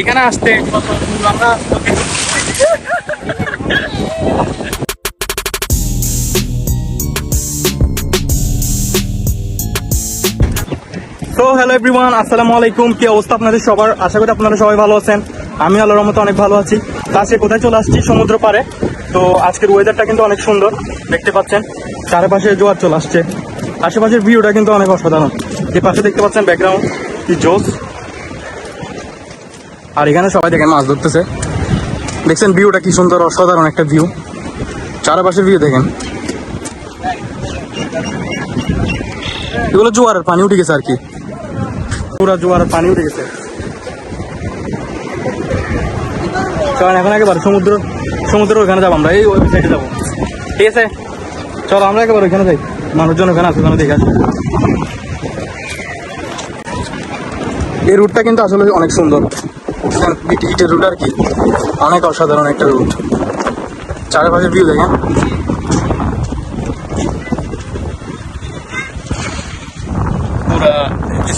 এখানে আসতে তো হ্যালো এভরিওয়ান আসসালামু আলাইকুম। কি অবস্থা আপনাদের সবার? আশা করি আপনারা সবাই ভালো আছেন। আমি আল্লাহর রহমতে অনেক ভালো আছি। আজকে কোথায় চলে আসছি? সমুদ্র পারে তো আজকের ওয়েদারটা কিন্তু অনেক সুন্দর, দেখতে পাচ্ছেন। চারপাশে জোয়ার চলে আসছে। আশেপাশের ভিউটা কিন্তু অনেক অসাধারণ। যে পাশে দেখতে পাচ্ছেন ব্যাকগ্রাউন্ড কি জোস আর এখানে সবাই দেখেন মাছ ধরতেছে। দেখছেন ভিউটা কি সুন্দর, অসাধারণ একটা ভিউ। চারপাশের ভিউ দেখেন। এগুলো জোয়ারের পানি উঠে গেছে আর কি। পুরা জোয়ারের পানি উঠে গেছে। চলেন, এখন একেবারে সমুদ্র, সমুদ্রের ওখানে যাব আমরা, এই সাইডে যাব। ঠিক আছে? চলো, আমরা একেবারে ওখানে যাই। মানুষজন ওখানে আছে, ওখানে দেখে আসি। এই রুটটা কিন্তু আসলে অনেক সুন্দর। ইটের রুট আর কি? অনেক অসাধারণ একটা রুট চারপাশের ভিউ দেখেন। পুরা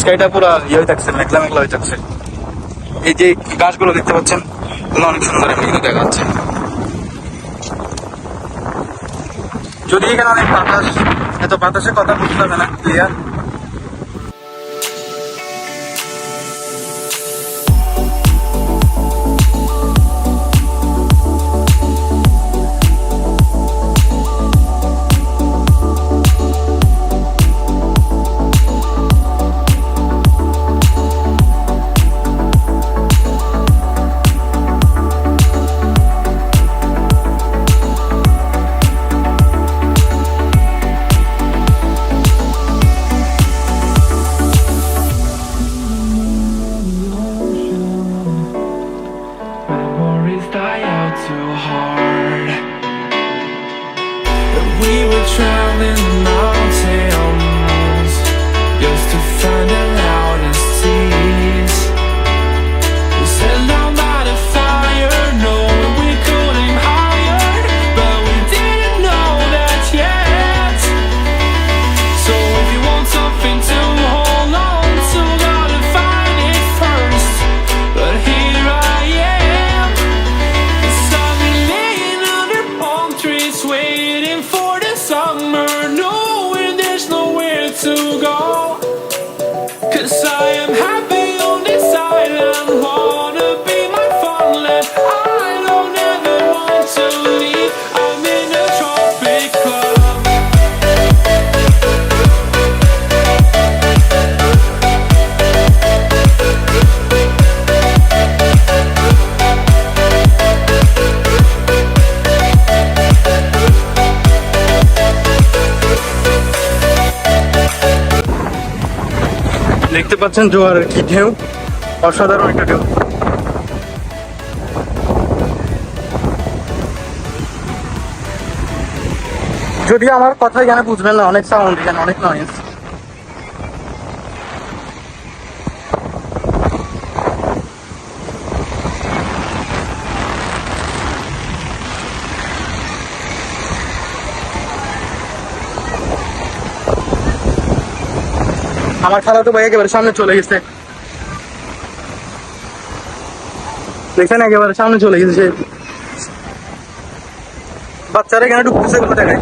স্কাইটা পুরা ইয়ে হয়ে থাকছে মেঘলা মেঘলা হয়ে থাকছে। এই যে গাছগুলো দেখতে পাচ্ছেন, এগুলো অনেক সুন্দর এখানে দেখা যাচ্ছে যদি এখানে অনেক বাতাস, এত বাতাসের কথা বুঝতে হবে না ক্লিয়ার দেখতে পাচ্ছেন জোয়ারের কি ঢেউ, অসাধারণ একটা ঢেউ। যদি আমার কথা এখানে বুঝবেন না, অনেক সাউন্ড এখানে অনেক নয়েজ আমার খালাতো ভাই একেবারে সামনে চলে গেছে। দেখছেন, একেবারে সামনে চলে গেছে বাচ্চারা এখানে ঢুকতেছে কোনো দেখায়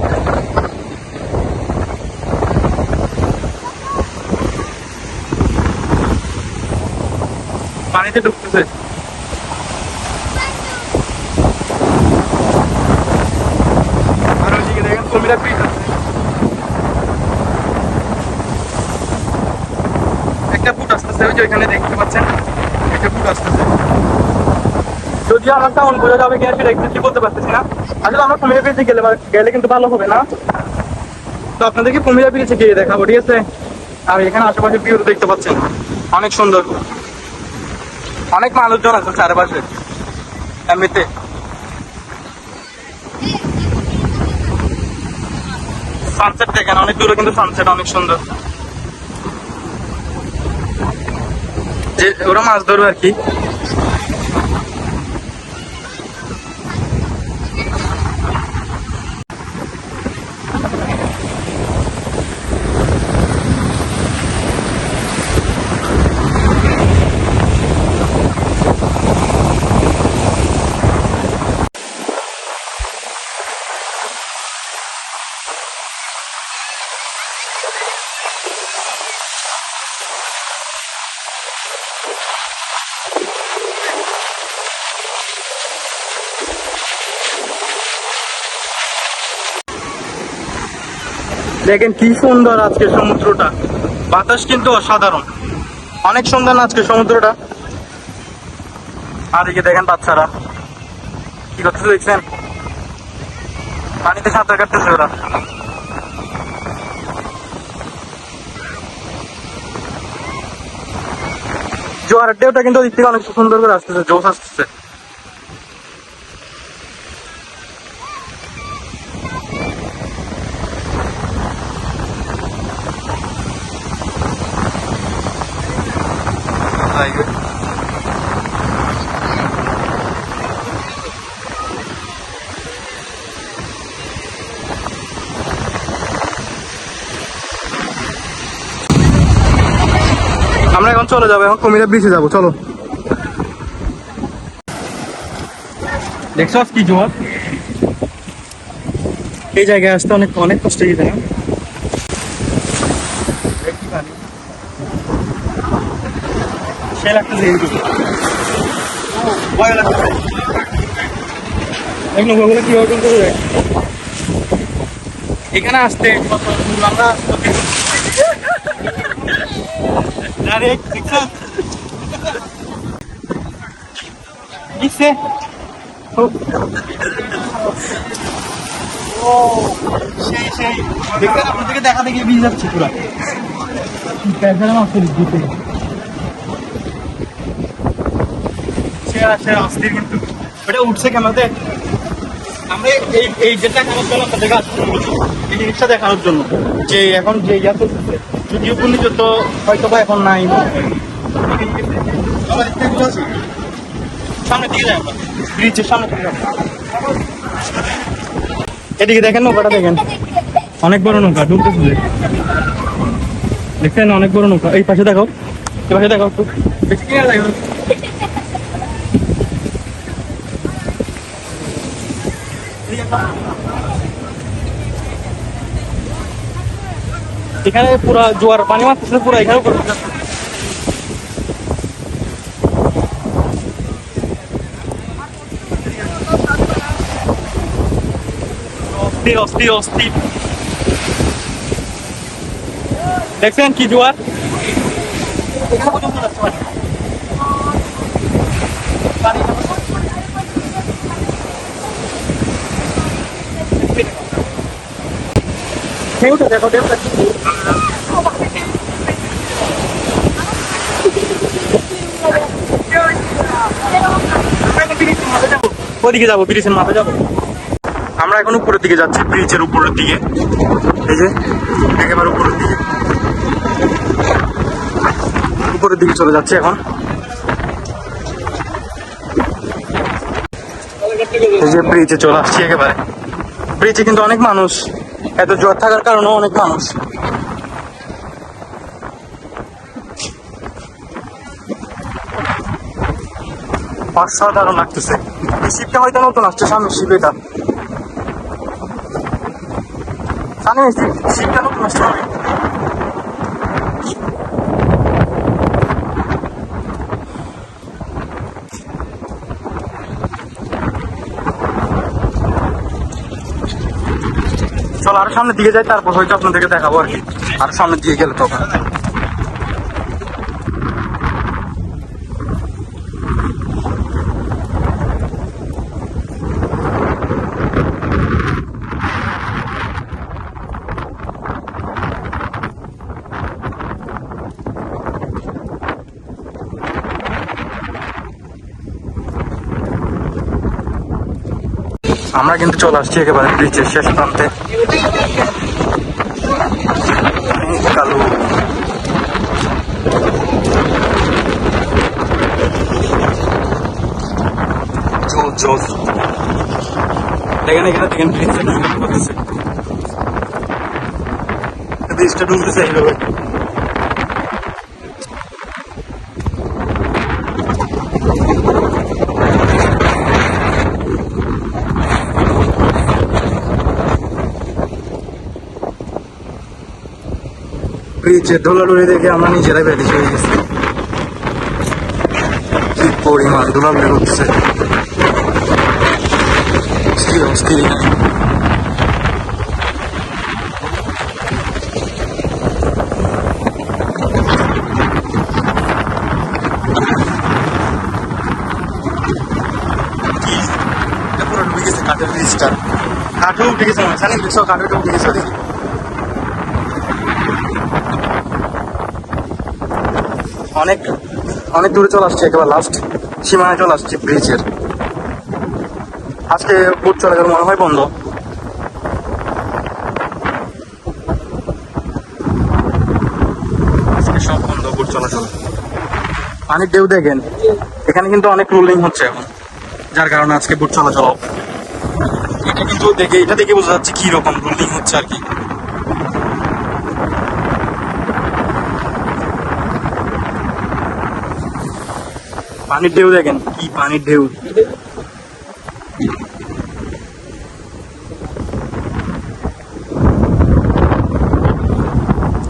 পানিতে ঢুকতেছে আর ওইদিকে দেখেন কুমিরা পিট আছে একটা ফুট আসতেছে, ওই যে ওইখানে দেখতে পাচ্ছেন, একটা ফুট আসতেছে। যদিও আমার সাউন্ড বোঝা যাবে কিনা সেটা একটু বলতে পারতেছি না। আসলে আমরা কুমিরা ব্রিজে গেলে গেলে কিন্তু ভালো হবে না। তো আপনাদেরকে কুমিরা ব্রিজে গিয়ে দেখাবো, ঠিক আছে? আর এখানে আশেপাশে ভিউ দেখতে পাচ্ছেন। অনেক সুন্দর। অনেক মানুষজন আছে চারপাশে, এমনিতে। সানসেট দেখেন, অনেক দূরে কিন্তু সানসেট অনেক সুন্দর। যে ওরা মাছ ধরবে আর কি। দেখেন কি সুন্দর আজকে সমুদ্রটা। বাতাস কিন্তু অসাধারণ। অনেক সুন্দর না আজকে সমুদ্রটা? আর এদিকে দেখেন বাচ্চারা। কি করতেছে দেখছেন? পানিতে সাঁতার কাটতেছে ওরা। জোয়ারের ঢেউটা কিন্তু ওদিক থেকে অনেক সুন্দর করে আসতেছে, জোশ আসতেছে। আমরা এখন চলে যাব, এখন কুমিরা ব্রিজে যাব, চলো। দেখছ কি জোয়ার? এই জায়গায় আসতে অনেক অনেক কষ্ট হয়ে যায় সে লাগতেছে ভয় লাগতেছে। দেখুন ওগুলো কীভাবে করে যায় এখানে আসতে কত আমরা. Oh. ও। সেই সেই। আপনাদেরকে দেখা দেখি ভিজে যাচ্ছে পুরো। প্যাকের মাছ দিতে। কিন্তু উঠছে ক্যামেরাতে আমরা এই এই যেটা জন্য এই জিনিসটা দেখানোর জন্য যে এখন যে হয়তো বা এখন নাই। আমরা। ব্রিজের সামনে দিকে এদিকে দেখেন নৌকাটা দেখেন। অনেক বড় নৌকা ডুবতেছে দেখছেন? অনেক বড় নৌকা। এই পাশে দেখো এই পাশে দেখো একটু। বেশি কিনা এখানে পুরা জোয়ার পানি মারতেছে, পুরো এখানে অস্থির অস্থির অস্থির। দেখছেন কি জোয়ার? এখানে পর্যন্ত যাচ্ছে দেখো ওদিকে যাব, ব্রিজের মাথায় যাব। আমরা এখন উপরের দিকে যাচ্ছি, ব্রিজের উপরের দিকে। এই যে, একেবারে উপরের দিকে। উপরের দিকে চলে যাচ্ছে এখন। এই যে ব্রিজে চলে আসছি একেবারে। ব্রিজে কিন্তু অনেক মানুষ। এত জোয়ার থাকার কারণে অনেক মানুষ। অসাধারণ লাগতেছে। শিপটা হয়তো নতুন আসছে সামনে শিপ এটা। সামনে শিপটা নতুন আসছে চলো আর সামনের দিকে যাই, তারপর হয়তো আপনাদেরকে দেখাবো আর কি। আর সামনের দিকে গেলে তখন আমরা কিন্তু চলে আসছি একেবারে ব্রিজের শেষ প্রান্তে। কালু। জোস দেখেন এখানে ব্রিজটা ডুবতেছে এইভাবে। ব্রিজের দোলাডুলি দেখে আমরা নিজেরাই বেরিয়ে চলে গেছি। কি পরিমাণ ডুবে গেছে কাঠের ব্রিজটা কাঠও উঠে গেছে জানেন দেখছ কাঠও উঠে গেছে ওদিকে অনেক অনেক দূরে চলে আসছে, একেবারে লাস্ট সীমানায় চলে আসছে ব্রিজের আজকে বুট চলাচল মনে হয় বন্ধ। আজকে সব বন্ধ বুট চলাচল। পানির ঢেউ দেখেন, এখানে কিন্তু অনেক রুলিং হচ্ছে এখন, যার কারণে আজকে বুট চলাচল। এটা কিন্তু দেখে, এটা দেখে বোঝা যাচ্ছে কি রকম রুলিং হচ্ছে আর কি। পানির ঢেউ দেখেন, কি পানির ঢেউ।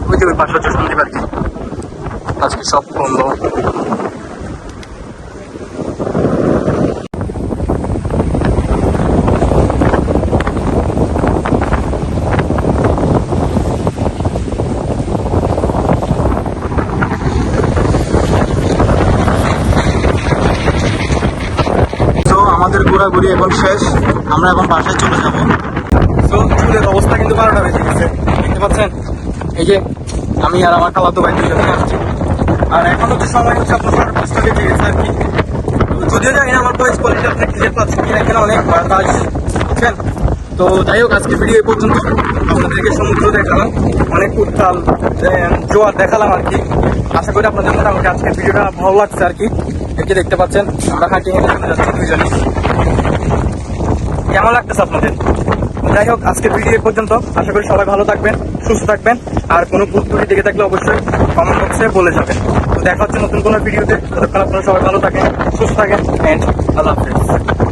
ওই ওই পাশে হচ্ছে সন্দীপ আর কি। আজকে সব বন্ধ তো আমাদের ঘোরাঘুরি এখন শেষ, আমরা এখন বাসায় চলে যাব। তো চুলের অবস্থা কিন্তু বারোটা বেজে গেছে। দেখতে পাচ্ছেন? এই যে আমি আর আমার খালাতো ভাই দুজনে আসছি আর এখন হচ্ছে সময় হচ্ছে আপনার পাঁচটা গেছে আর কি। যদিও জানি না আমার ভয়েস কোয়ালিটি আপনি ক্লিয়ার পাচ্ছেন কিনা, এখানে অনেক বাতাস বুঝছেন? তো যাই হোক, আজকে ভিডিও এই পর্যন্ত। আপনাদেরকে সমুদ্র দেখালাম, অনেক উত্তাল জোয়ার দেখালাম আর কি। আশা করি আপনাদের মোটামুটি আজকের ভিডিওটা ভালো লাগছে আর কি। যে দেখতে পাচ্ছেন আমরা হাঁটি হেঁটে কেমন লাগতেছে আপনাদের? যাই হোক, আজকের ভিডিও পর্যন্ত। আশা করি সবাই ভালো থাকবেন, সুস্থ থাকবেন। আর কোনো ভুল ত্রুটি দেখে থাকলে অবশ্যই কমেন্ট বক্সে বলে যাবেন। তো দেখা হচ্ছে নতুন কোনো ভিডিওতে। ততক্ষণ আপনারা সবাই ভালো থাকেন, সুস্থ থাকেন অ্যান্ড আল্লাহ হাফেজ।